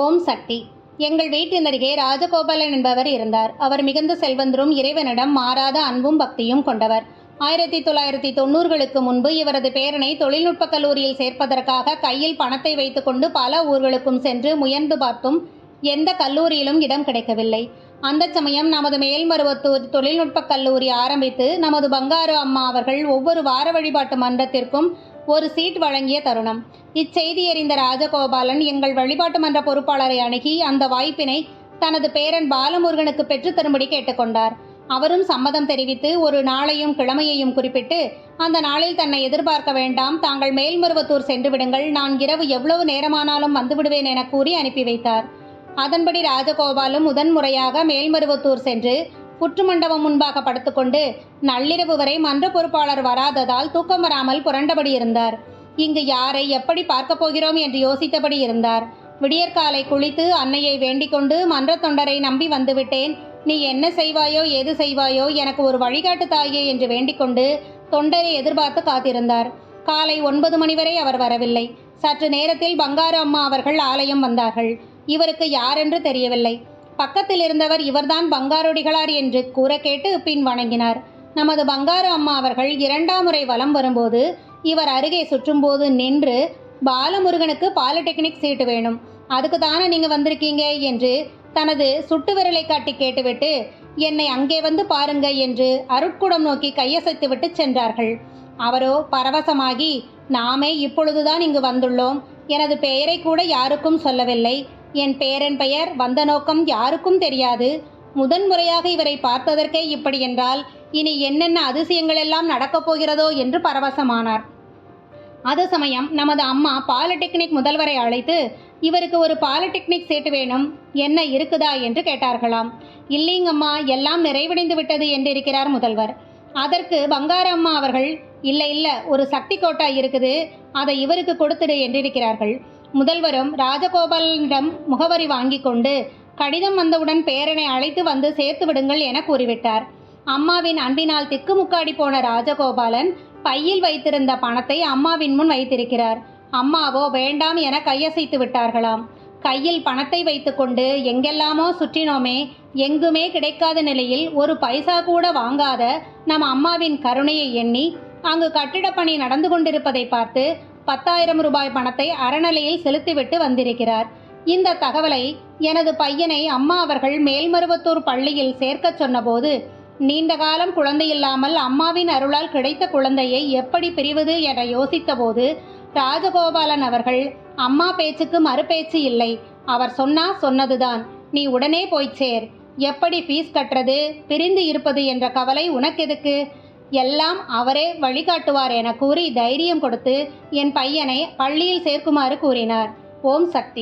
ஓம் சக்தி. எங்கள் வீட்டின் அருகே ராஜகோபாலன் என்பவர் இருந்தார். அவர் மிகுந்த செல்வந்தரும் இறைவனிடம் மாறாத அன்பும் பக்தியும் கொண்டவர். ஆயிரத்தி தொள்ளாயிரத்தி தொண்ணூறுகளுக்கு முன்பு இவரது பேரனை தொழில்நுட்பக் கல்லூரியில் சேர்ப்பதற்காக கையில் பணத்தை வைத்துக்கொண்டு பல ஊர்களுக்கும் சென்று முயன்று பார்த்தும் எந்த கல்லூரியிலும் இடம் கிடைக்கவில்லை. அந்த சமயம் நமது மேல்மருவத்தூர் தொழில்நுட்பக் கல்லூரி ஆரம்பித்து நமது பங்காரு அம்மா அவர்கள் ஒவ்வொரு வார வழிபாட்டு மன்றத்திற்கும் ஒரு சீட் வழங்கிய தருணம். இச்செய்தி அறிந்த ராஜகோபாலன் எங்கள் வழிபாட்டு மன்ற பொறுப்பாளரை அணுகி அந்த வாய்ப்பினை தனது பேரன் பாலமுருகனுக்கு பெற்றுத் தரும்படி கேட்டுக்கொண்டார் அவரும் சம்மதம் தெரிவித்து ஒரு நாளையும் கிழமையையும் குறிப்பிட்டு அந்த நாளில் தன்னை எதிர்பார்க்க வேண்டாம். தாங்கள் மேல்மருவத்தூர் சென்று விடுங்கள். நான் இரவு எவ்வளவு நேரமானாலும் வந்துவிடுவேன் என கூறி அனுப்பி வைத்தார். அதன்படி ராஜகோபாலும் முதன்முறையாக மேல்மருவத்தூர் சென்று புற்று மண்டபம் முன்பாக படுத்துக்கொண்டு நள்ளிரவு வரை மன்ற பொறுப்பாளர் வராததால் தூக்கம் வராமல் புரண்டபடி இருந்தார். இங்கு யாரை எப்படி பார்க்கப் போகிறோம் என்று யோசித்தபடி இருந்தார். விடியற்காலை குளித்து அன்னையை வேண்டிக் கொண்டு மன்ற தொண்டரை நம்பி வந்துவிட்டேன். நீ என்ன செய்வாயோ ஏது செய்வாயோ எனக்கு ஒரு வழிகாட்டு தாயே என்று வேண்டிக்கொண்டு தொண்டரை எதிர்பார்த்து காத்திருந்தார். காலை ஒன்பது மணி வரை அவர் வரவில்லை. சற்று நேரத்தில் பங்காரு அம்மா அவர்கள் ஆலயம் வந்தார்கள். இவருக்கு யாரென்று தெரியவில்லை. பக்கத்தில் இருந்தவர் இவர்தான் பங்காரொடிகளார் என்று கூற கேட்டு பின் வணங்கினார். நமது பங்காரு அம்மா அவர்கள் இரண்டாம் முறை வலம் வரும்போது இவர் அருகே சுற்றும்போது நின்று பாலமுருகனுக்கு பாலிடெக்னிக் சீட்டு வேணும். அதுக்கு தானே நீங்கள் வந்திருக்கீங்க? என்று தனது சுட்டு விரலை காட்டி கேட்டுவிட்டு என்னை அங்கே வந்து பாருங்க என்று அருட்குடம் நோக்கி கையசைத்துவிட்டு சென்றார்கள். அவரோ பரவசமாகி நாமே இப்பொழுதுதான் இங்கு வந்துள்ளோம். எனது பெயரை கூட யாருக்கும் சொல்லவில்லை. என் பேரன் பெயர் வந்த நோக்கம் யாருக்கும் தெரியாது. முதன்முறையாக இவரை பார்த்ததற்கே இப்படி என்றால் இனி என்னென்ன அதிசயங்கள் எல்லாம் நடக்கப் போகிறதோ என்று பரவசமானார். அது சமயம் நமது அம்மா பாலிடெக்னிக் முதல்வரை அழைத்து இவருக்கு ஒரு பாலிடெக்னிக் சீட்டு வேணும். என்ன இருக்குதா? என்று கேட்டார்களாம். இல்லைங்கம்மா எல்லாம் நிறைவடைந்து விட்டது என்று இருக்கிறார் முதல்வர். அதற்கு பங்காரம்மா அவர்கள் இல்லை இல்லை ஒரு சக்தி கோட்டா இருக்குது. அதை இவருக்கு கொடுத்துடு என்றிருக்கிறார்கள். முதல்வரும் ராஜகோபாலனிடம் முகவரி வாங்கி கொண்டு கடிதம் வந்தவுடன் பேரனை அழைத்து வந்து சேர்த்து விடுங்கள் என கூறிவிட்டார். அம்மாவின் அன்பினால் திக்குமுக்காடி போன ராஜகோபாலன் பையில் வைத்திருந்த பணத்தை அம்மாவின் முன் வைத்திருக்கிறார். அம்மாவோ வேண்டாம் என கையசைத்து விட்டார்களாம். கையில் பணத்தை வைத்துக்கொண்டு எங்கெல்லாமோ சுற்றினோமே எங்குமே கிடைக்காத நிலையில் ஒரு பைசா கூட வாங்காத நம் அம்மாவின் கருணையை எண்ணி அங்கு கட்டிடப்பணி நடந்து கொண்டிருப்பதை பார்த்து பத்தாயிரம் ரூபாய் பணத்தை அறநிலையில் செலுத்திவிட்டு வந்திருக்கிறார். இந்த தகவலை எனது பையனை அம்மா அவர்கள் மேல்மருவத்தூர் பள்ளியில் சேர்க்கச் சொன்னபோது நீண்ட காலம் குழந்தை இல்லாமல் அம்மாவின் அருளால் கிடைத்த குழந்தையை எப்படி பிரிவது? என யோசித்தபோது ராஜகோபாலன் அவர்கள் அம்மா பேச்சுக்கு மறுபேச்சு இல்லை. அவர் சொன்னா சொன்னதுதான். நீ உடனே போய் சேர். எப்படி ஃபீஸ் கட்டுறது? பிரிந்து இருப்பது என்ற கவலை உனக்கெதுக்கு? எல்லாம் அவரே வழிகாட்டுவார் என கூறி தைரியம் கொடுத்து என் பையனை பள்ளியில் சேர்க்குமாறு கூறினார். ஓம் சக்தி.